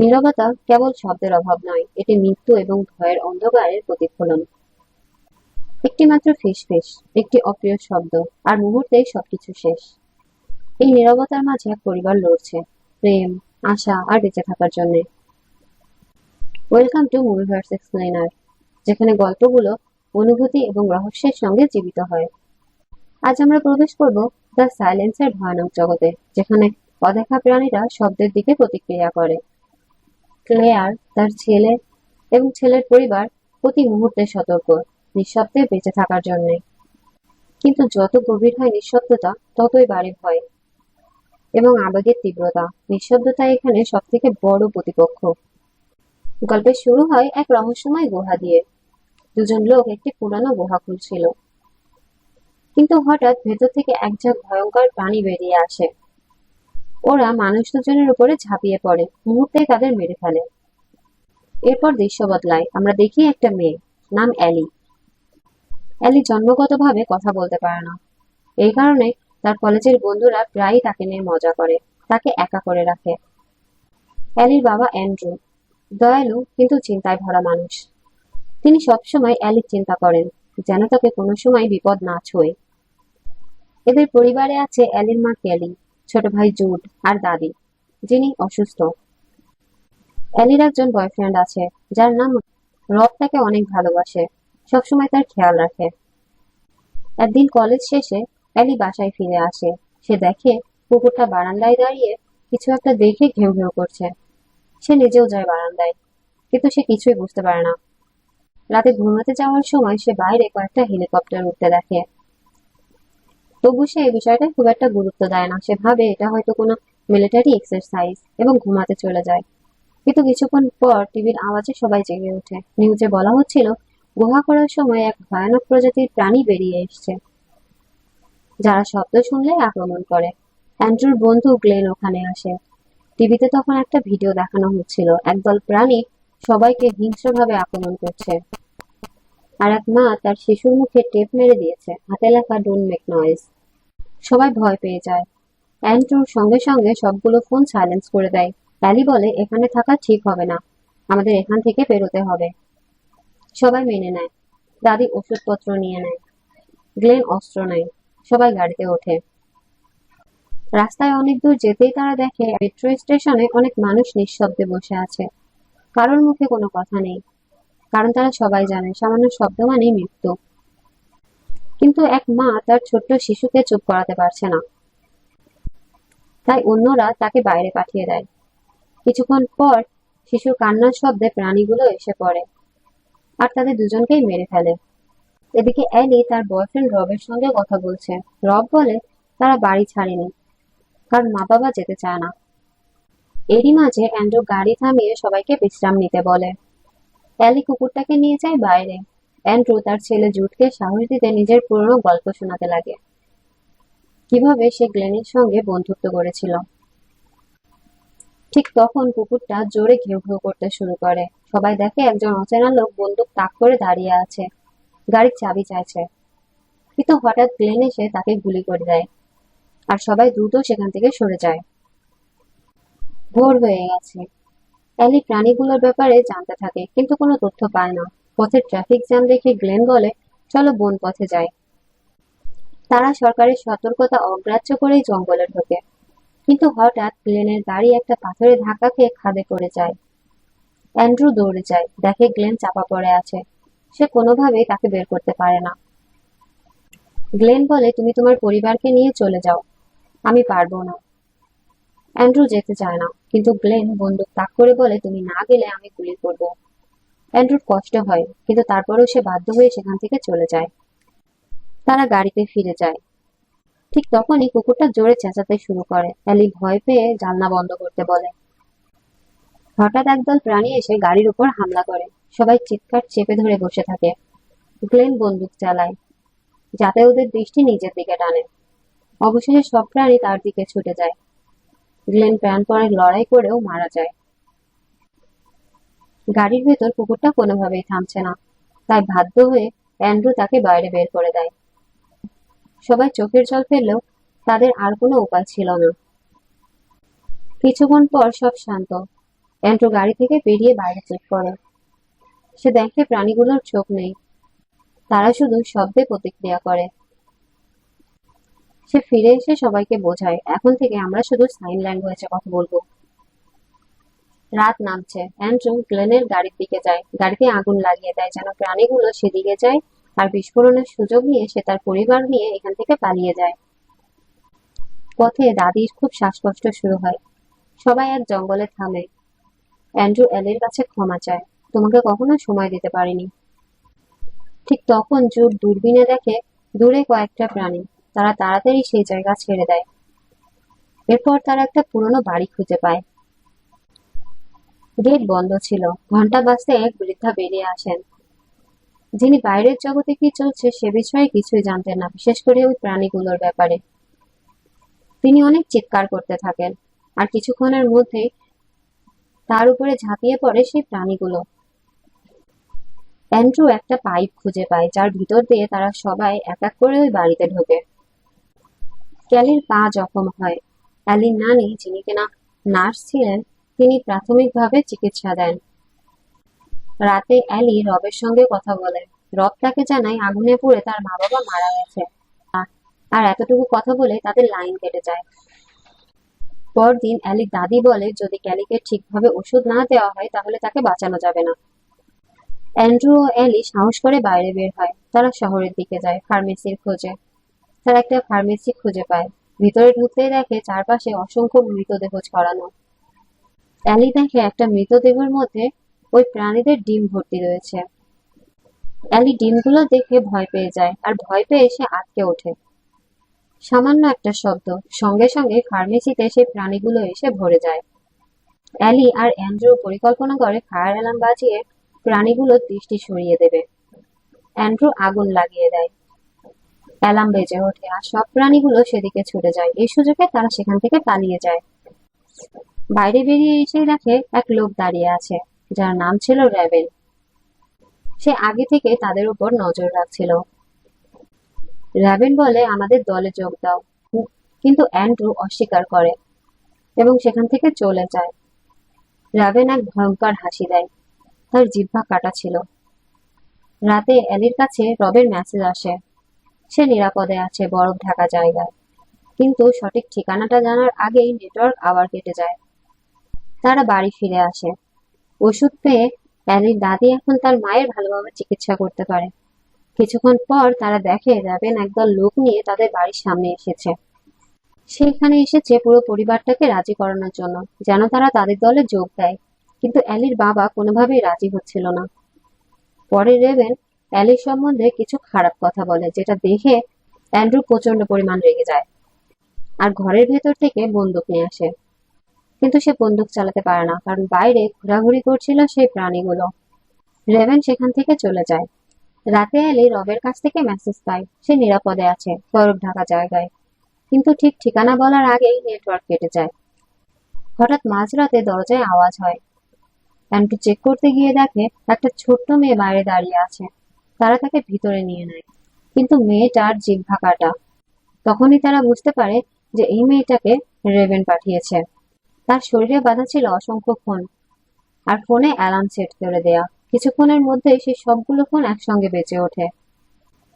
নীরবতা কেবল শব্দের অভাব নয়, এটি মৃত্যু এবং ভয়ের অন্ধকারের প্রতিফলন। একটি মাত্র ফিসফিস, একটি অপ্রিয় শব্দ, আর মুহূর্তেই সবকিছু শেষ। এই নীরবতার মাঝে এক পরিবার লড়ছে, প্রেম, আশা আর বেঁচে থাকার জন্য। ওয়েলকাম টু মুভিভার্স এক্সপ্লেনার যেখানে গল্পগুলো অনুভূতি এবং রহস্যের সঙ্গে জীবিত হয়। আজ আমরা প্রবেশ করব দ্য সাইলেন্সের ভয়ানক জগতে, যেখানে অদেখা প্রাণীরা শব্দের দিকে প্রতিক্রিয়া করে। ক্লেয়ার, তার ছেলে এবং ছেলের পরিবার প্রতি মুহূর্তে সতর্ক, নিঃশব্দে বেঁচে থাকার জন্যে। কিন্তু যত গভীর হয় নিঃশব্দতা, ততই বাড়ে ভয় এবং আবেগের তীব্রতা। নিঃশব্দতা এখানে সব থেকে বড় প্রতিপক্ষ। গল্পের শুরু হয় এক রহস্যময় গুহা দিয়ে। দুজন লোক একটি পুরানো গুহা খুলছিল কিন্তু হঠাৎ ভেতর থেকে এক ঝাঁক ভয়ঙ্কর প্রাণী বেরিয়ে আসে। ওরা মানুষ দুজনের উপরে ঝাঁপিয়ে পড়ে মুহূর্তে তাদের মেরে ফেলে। এরপর দৃশ্য বদলায়। আমরা দেখি একটা মেয়ে, নাম অ্যালি। অ্যালি জন্মগতভাবে কথা বলতে পারে না। এই কারণে তার কলেজের বন্ধুরা প্রায়ই তাকে নিয়ে মজা করে, তাকে একা করে রাখে। অ্যালির বাবা অ্যান্ড্রু, দয়ালু কিন্তু চিন্তায় ভরা মানুষ। তিনি সবসময় অ্যালির চিন্তা করেন, যেন তাকে কোনো সময় বিপদ না ছোঁয়। এদের পরিবারে আছে অ্যালির মা ক্যালি ছোট ভাই জুড আর দাদি, যিনি অসুস্থ। অ্যালির একজন বয়ফ্রেন্ড আছে, যার নাম রব তাকে অনেক ভালোবাসে, সবসময় তার খেয়াল রাখে। একদিন কলেজ শেষে অ্যালি বাসায় ফিরে আসে। সে দেখে কুকুরটা বারান্দায় দাঁড়িয়ে কিছু একটা দেখে ঘেউ ঘেউ করছে। সে নিজেও যায় বারান্দায়, কিন্তু সে কিছুই বুঝতে পারে না। রাতে ঘুমাতে যাওয়ার সময় সে বাইরে কয়েকটা হেলিকপ্টার উঠতে দেখে। তবু সে এই বিষয়টা খুব একটা গুরুত্ব দেয় না। সে ভাবে এটা হয়তো কোনো মিলিটারি এক্সারসাইজ এবং ঘুমাতে চলে যায়। কিন্তু কিছুক্ষণ পর টিভির আওয়াজে সবাই জেগে ওঠে। নিউজে বলা হচ্ছিল, গুহা করার সময় এক ভয়ানক প্রজাতির প্রাণী বেরিয়ে এসছে, যারা শব্দ শুনলে আক্রমণ করে। অ্যান্ড্রুর বন্ধু গ্লেন ওখানে আসে। টিভিতে তখন একটা ভিডিও দেখানো হচ্ছিল। একদল প্রাণী সবাইকে হিংস্রভাবে আক্রমণ করছে। আর এক মা তার শিশুর মুখে টেপ মেরে দিয়েছে। হাতে লেখা ডোন্ট মেক নয়েজ সবাই ভয় পেয়ে যায়। অ্যান্ড্রুর সঙ্গে সঙ্গে সবগুলো ফোন সাইলেন্স করে দেয়। অ্যালি বলে, এখানে থাকা ঠিক হবে না। আমাদের এখান থেকে বেরোতে হবে। সবাই মেনে নেয়। দাদি ওষুধপত্র নিয়ে নেয়। গ্লেন অস্ত্র নেয়। সবাই গাড়িতে ওঠে। রাস্তায় অনেক দূর যেতেই তারা দেখে, মেট্রো স্টেশনে অনেক মানুষ নিঃশব্দে বসে আছে। কারোর মুখে কোনো কথা নেই। কারণ তারা সবাই জানে, সামান্য শব্দ মানেই মৃত্যু। কিন্তু এক মা তার ছোট্ট শিশুকে চুপ করাতে পারছে না। তাই অন্যরা তাকে বাইরে পাঠিয়ে দেয়। কিছুক্ষণ পর শিশুর কান্নার শব্দে প্রাণীগুলো এসে পড়ে আর তাদের দুজনকেই মেরে ফেলে। এদিকে অ্যালি তার বয়ফ্রেন্ড রবের সঙ্গে কথা বলছে। রব বলে, তারা বাড়ি ছাড়েনি, কারণ মা বাবা যেতে চায় না। এরই মাঝে অ্যান্ড্রু গাড়ি থামিয়ে সবাইকে বিশ্রাম নিতে বলে। অ্যালি কুকুরটাকে নিয়ে যায় বাইরে। অ্যান্ড্রু তার ছেলে জুটকে সাহস দিতে নিজের পুরনো গল্প শোনাতে লাগে। কীভাবে সে গ্লেনের সঙ্গে বন্ধুত্ব করেছিল? ঠিক তখন কুকুরটা জোরে ঘেউ ঘেউ করতে শুরু করে। সবাই দেখে একজন অচেনা লোক বন্দুক তাক করে দাঁড়িয়ে আছে। গাড়ির চাবি চাইছে। কিন্তু হঠাৎ গ্লেন এসে তাকে গুলি করে দেয়। আর সবাই দ্রুত সেখান থেকে সরে যায়। ভোর হয়ে গেছে। অ্যালি প্রাণীগুলোর ব্যাপারে জানতে থাকে, কিন্তু কোনো তথ্য পায় না। পথের ট্রাফিক জ্যাম দেখে গ্লেন বলে, চলো বন পথে যাই। তারা সরকারের সতর্কতা অগ্রাহ্য করেই জঙ্গলে ঢোকে। কিন্তু হঠাৎ গ্লেনের গাড়ি একটা পাথরে ধাক্কা খেয়ে খাদে পড়ে যায়। অ্যান্ড্রু দৌড়ে যায়, দেখে গ্লেন চাপা পড়ে আছে। সে কোনোভাবেই তাকে বের করতে পারে না। গ্লেন বলে, তুমি তোমার পরিবারকে নিয়ে চলে যাও। আমি পারব না। অ্যান্ড্রু যেতে চায় না, কিন্তু গ্লেন বন্দুক তাক করে বলে, তুমি না গেলে আমি গুলি করব। অ্যান্ড্রুর কষ্ট হয়, কিন্তু তারপরেও সে বাধ্য হয়ে সেখান থেকে চলে যায়। তারা গাড়িতে ফিরে যায়। ঠিক তখনই কুকুরটা জোরে চেঁচাতে শুরু করে। অ্যালি ভয় পেয়ে জানলা বন্ধ করতে বলে। হঠাৎ একদল প্রাণী এসে গাড়ির উপর হামলা করে। সবাই চিৎকার চেপে ধরে বসে থাকে। গ্লেন বন্দুক চালায়, যাতে ওদের দৃষ্টি নিজের দিকে টানে। অবশেষে সব প্রাণী তার দিকে ছুটে যায়। গ্লেন প্রাণপণে লড়াই করেও মারা যায়। গাড়ির ভেতর কুকুরটা কোনোভাবেই থামছে না। তাই বাধ্য হয়ে অ্যান্ড্রু তাকে বাইরে বের করে দেয়। সবাই চোখের জল ফেললেও তাদের আর কোনো উপায় ছিল না। কিছুক্ষণ পর সব শান্ত। অ্যান্ড্রু গাড়ি থেকে বেরিয়ে বাইরে চেক করে। সে দেখে প্রাণীগুলোর চোখ নেই। তারা শুধু শব্দে প্রতিক্রিয়া করে। সে ফিরে এসে সবাইকে বোঝায়। এখন থেকে আমরা শুধু সাইন ল্যাঙ্গুয়েজে কথা বলব। রাত নামছে। অ্যান্ড্রু গ্লেনের গাড়ির দিকে যায়। গাড়িতে আগুন লাগিয়ে দেয় যেন প্রাণীগুলো সেদিকে যায় আর বিস্ফোরণের সুযোগ নিয়ে সে তার পরিবার নিয়ে এখান থেকে পালিয়ে যায়। পথে দাদির খুব শ্বাসকষ্ট শুরু হয়। সবাই এক জঙ্গলে থামে। অ্যান্ড্রু এলির কাছে ক্ষমা চায়। তোমাকে কখনো সময় দিতে পারিনি। ঠিক তখন জুট দূরবীনে দেখে দূরে কয়েকটা প্রাণী। তারা তাড়াতাড়ি সেই জায়গা ছেড়ে দেয়। এরপর তারা একটা পুরনো বাড়ি খুঁজে পায়। গেট বন্ধ ছিল। ঘণ্টা বাজতে এক বৃদ্ধা বেরিয়ে আসেন। যিনি বাইরের জগতে কি চলছে সে বিষয়ে কিছুই জানতেন না, বিশেষ করে ওই প্রাণীগুলোর ব্যাপারে। তিনি অনেক চিৎকার করতে থাকেন, আর কিছুক্ষণের মধ্যেই তার উপরে ঝাঁপিয়ে পড়ে সেই প্রাণীগুলো। অ্যান্ড্রু একটা পাইপ খুঁজে পায়, যার ভিতর দিয়ে তারা সবাই এক এক করে ওই বাড়িতে ঢোকে। ক্যালির পা জখম হয়। অ্যালির নানি যিনি কিনা নার্স ছিলেন, তিনি প্রাথমিকভাবে চিকিৎসা দেন। রাতে অ্যালি রবের সঙ্গে কথা বলে রব তাকে জানায়, আগুনে পুড়ে তার মা বাবা মারা গেছে। আর এতটুকু কথা বলে তাদের লাইন কেটে যায়। পরদিন অ্যালি দাদি বলে, যদি ক্যালিকে ঠিকভাবে ওষুধ না দেওয়া হয়, তাহলে তাকে বাঁচানো যাবে না। অ্যান্ড্রু ও অ্যালি সাহস করে বাইরে বের হয়। তারা শহরের দিকে যায়, ফার্মেসির খোঁজে। তারা একটা ফার্মেসি খুঁজে পায়। ভিতরে ঢুকতে দেখে চারপাশে অসংখ্য মৃতদেহ ছড়ানো। অ্যালি দেখে একটা মৃতদেহের মধ্যে ওই প্রাণীদের ডিম ভর্তি রয়েছে। অ্যালি ডিমগুলো দেখে ভয় পেয়ে যায় আর ভয় পেয়ে এসে আটকে ওঠে। সামান্য একটা শব্দ, সঙ্গে সঙ্গে ফার্মেসিতে সেই প্রাণীগুলো এসে ভরে যায়। অ্যালি আর অ্যান্ড্রু পরিকল্পনা করে ফায়ার অ্যালার্ম বাজিয়ে প্রাণীগুলোর দৃষ্টি সরিয়ে দেবে। অ্যান্ড্রু আগুন লাগিয়ে দেয়। অ্যালার্ম বেজে ওঠে আর সব প্রাণীগুলো সেদিকে ছুটে যায়। এই সুযোগে তারা সেখান থেকে পালিয়ে যায়। বাইরে বেরিয়ে এসে দেখে এক লোক দাঁড়িয়ে আছে, যার নাম ছিল র্যাবেন সে আগে থেকে তাদের উপর নজর রাখছিল। র্যাবেন বলে, আমাদের দলে যোগ দাও। কিন্তু অ্যান্ড্রু অস্বীকার করে এবং সেখান থেকে চলে যায়। র্যাবেন এক ভয়ঙ্কর হাসি দেয়। তার জিহ্বা কাটা ছিল। রাতে অ্যালির কাছে রবের মেসেজ আসে। সে নিরাপদে আছে বরফ ঢাকা জায়গায়। কিন্তু সঠিক ঠিকানাটা জানার আগেই নেটওয়ার্ক আবার কেটে যায়। তারা বাড়ি ফিরে আসে। ওষুধ পেয়ে অ্যালির দাদি এখন তার মায়ের ভালোভাবে চিকিৎসা করতে পারে। কিছুক্ষণ পর তারা দেখে র্যাবেন একদল লোক নিয়ে তাদের বাড়ির সামনে এসেছে। সেখানে এসেছে পুরো পরিবারটাকে রাজি করানোর জন্য, যেন তারা তাদের দলে যোগ দেয়। কিন্তু অ্যালির বাবা কোনোভাবেই রাজি হচ্ছিল না। পরে রেবেন অ্যালির সম্বন্ধে কিছু খারাপ কথা বলে, যেটা দেখে অ্যান্ড্রু প্রচণ্ড পরিমাণ রেগে যায়। আর ঘরের ভেতর থেকে বন্দুক নিয়ে আসে। কিন্তু সে বন্দুক চালাতে পারে না, কারণ বাইরে ঘোরাঘুরি করছিল সেই প্রাণীগুলো। রেভেন সেখান থেকে চলে যায়। রাতে এলি রবের কাছ থেকে মেসেজ পায়, সে নিরাপদে আছে বরফ ঢাকা জায়গায়। কিন্তু ঠিক ঠিকানা বলার আগেই নেটওয়ার্ক কেটে যায়। হঠাৎ মাঝরাতে দরজায় আওয়াজ হয়। অ্যান্টু চেক করতে গিয়ে দেখে একটা ছোট্ট মেয়ে বাইরে দাঁড়িয়ে আছে। তারা তাকে ভিতরে নিয়ে নেয়। কিন্তু মেয়েটার জিহ্বা কাটা তখনই তারা বুঝতে পারে যে এই মেয়েটাকে রেবেন পাঠিয়েছে। তার শরীরে বাঁধা ছিল অসংখ্য ফোন। আর ফোনে অ্যালার্ম সেট করে দেয়া। কিছুক্ষণের মধ্যেই সেই সবগুলো ফোন একসঙ্গে বেঁচে ওঠে।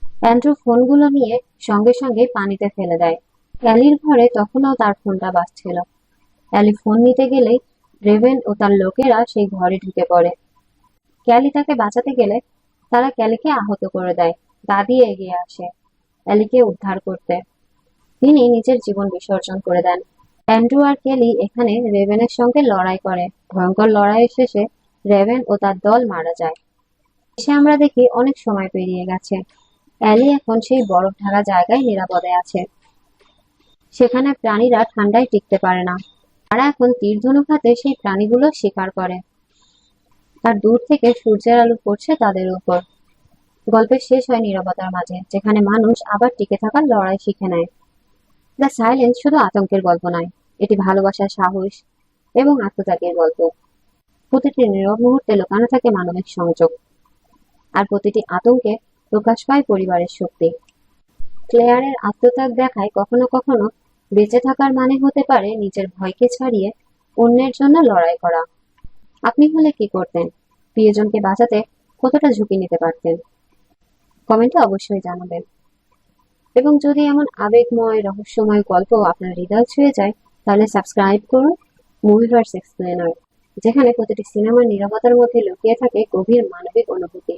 অ্যান্ড্রু ফোনগুলো নিয়ে সঙ্গে সঙ্গে পানিতে ফেলে দেয়। অ্যালির ঘরে তখনও তার ফোনটা বাজছিল। অ্যালি ফোন নিতে গেলেই রেভেন ও তার লোকেরা সেই ঘরে ঢুকে পড়ে। ক্যালি তাকে বাঁচাতে গেলে তারা ক্যালিকে আহত করে দেয়। দাদি এগিয়ে আসে অ্যালিকে উদ্ধার করতে। তিনি নিজের জীবন বিসর্জন করে দেন। অ্যান্ড্রু আর কেলি এখানে রেভেনের সঙ্গে লড়াই করে। ভয়ঙ্কর লড়াইয়ের শেষে রেভেন ও তার দল মারা যায়। এসে আমরা দেখি অনেক সময় পেরিয়ে গেছে। অ্যালি এখন সেই বরফ ঢাকা জায়গায় নিরাপদে আছে। সেখানে প্রাণীরা ঠান্ডায় টিকতে পারে না। তারা এখন তীর ধনুক হাতে সেই প্রাণীগুলো শিকার করে। আর দূর থেকে সূর্যের আলো পড়ছে তাদের উপর। গল্পের শেষ হয় নীরবতার মাঝে, যেখানে মানুষ আবার টিকে থাকার লড়াই শিখে নেয়। দ্য সাইলেন্স শুধু আতঙ্কের গল্প নয়, এটি ভালোবাসার সাহস এবং আত্মত্যাগের গল্প। প্রতিটি নীরব মুহূর্তে লুকানো থাকে মানবিক সংযোগ, আর প্রতিটি আতঙ্কে প্রকাশ পায় পরিবারের শক্তি। ক্লেয়ারের আত্মত্যাগ দেখায় কখনো কখনো বেঁচে থাকার মানে হতে পারে নিজের ভয়কে ছাড়িয়ে অন্যের জন্য লড়াই করা। আপনি হলে কি করতেন? প্রিয়জনকে বাঁচাতে কতটা ঝুঁকি নিতে পারতেন? কমেন্টে অবশ্যই জানাবেন। এবং যদি এমন আবেগময়, রহস্যময় গল্প আপনার হৃদয় ছুঁয়ে যায়, তাহলে সাবস্ক্রাইব করুন মুভিভার্স এক্সপ্লেনার, যেখানে প্রতিটি সিনেমার নিরাপত্তার মধ্যে লুকিয়ে থাকে গভীর মানবিক অনুভূতি।